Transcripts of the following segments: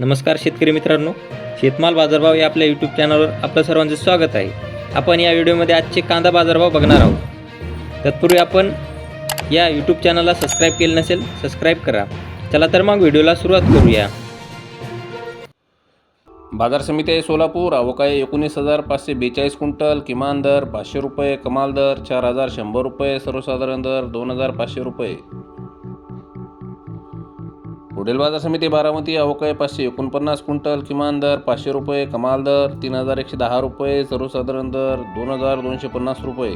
नमस्कार शेतकरी मित्रांनो शेतमाल बाजारभाव या आपल्या यूट्यूब चॅनलवर आपलं सर्वांचं स्वागत आहे. आपण या व्हिडिओमध्ये आजचे कांदा बाजारभाव बघणार आहोत. तत्पूर्वी आपण या यूट्यूब चॅनलला सबस्क्राईब केलं नसेल सबस्क्राईब करा. चला तर मग व्हिडिओला सुरुवात करूया. बाजार समिती आहे सोलापूर अवकाळी एकोणीस हजार पाचशे बेचाळीस क्विंटल किमान दर पाचशे रुपये कमाल दर चार हजार शंभर रुपये सर्वसाधारण दर दोन हजार पाचशे रुपये. पुढील बाजार समिती बारामती अवकाळी पाचशे एकोणपन्नास क्विंटल किमान दर पाचशे रुपये कमाल दर तीन हजार एकशे दहा रुपये सर्वसाधारण दर दोन हजार दोनशे पन्नास रुपये.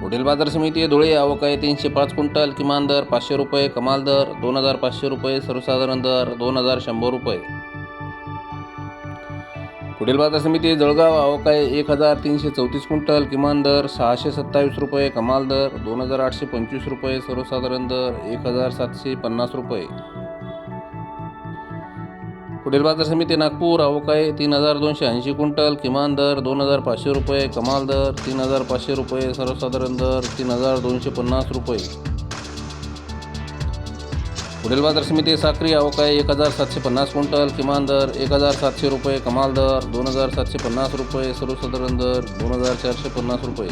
पुढील बाजार समिती धुळे अवकाळी तीनशे पाच क्विंटल किमान दर पाचशे रुपये कमाल दर दोन हजार पाचशे रुपये सर्वसाधारण दर दोन हजार शंभर रुपये. पुढील बाजार समिती जळगाव अवकाळी एक हजार तीनशे चौतीस क्विंटल किमान दर सहाशे सत्तावीस रुपये कमाल दर दोन हजार आठशे पंचवीस रुपये सर्वसाधारण दर एक हजार सातशे पन्नास रुपये. पुढील बाजार समिती नागपूर अवकाळी तीन हजार दोनशे ऐंशी क्विंटल किमान दर दोन हजार पाचशे रुपये कमाल दर तीन हजार पाचशे रुपये सर्वसाधारण दर तीन हजार दोनशे पन्नास रुपये. पुढील बाजार समिती साखरी आवक आहे एक हजार सातशे पन्नास क्विंटल किमान दर एक हजार सातशे रुपये कमाल दर दोन हजार सातशे पन्नास रुपये सर्वसाधारण दर दोन हजार चारशे पन्नास रुपये.